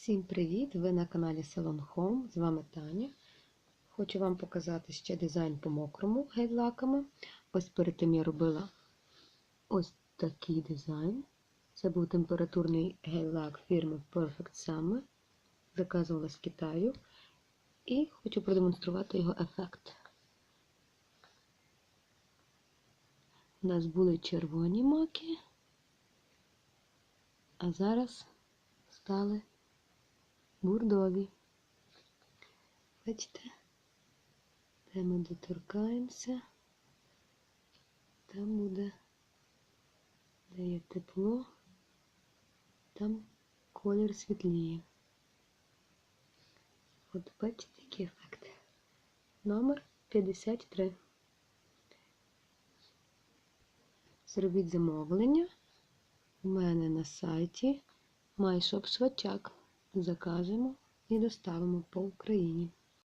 Всім привіт! Ви на каналі Salon Home. З вами Таня. Хочу вам показати ще дизайн по мокрому гель-лаками. Ось перед тим я робила ось такий дизайн. Це був температурний гель-лак фірми Perfect Summer. Заказувала з Китаю. І хочу продемонструвати його ефект. У нас були червоні маки, а зараз стали бурдові. Бачите, де ми доторкаємося, там буде, де є тепло, там колір світліє. От бачите, який ефект. Номер 53. Зробіть замовлення у мене на сайті MyShop Швачак. Закажемо і доставимо по Україні.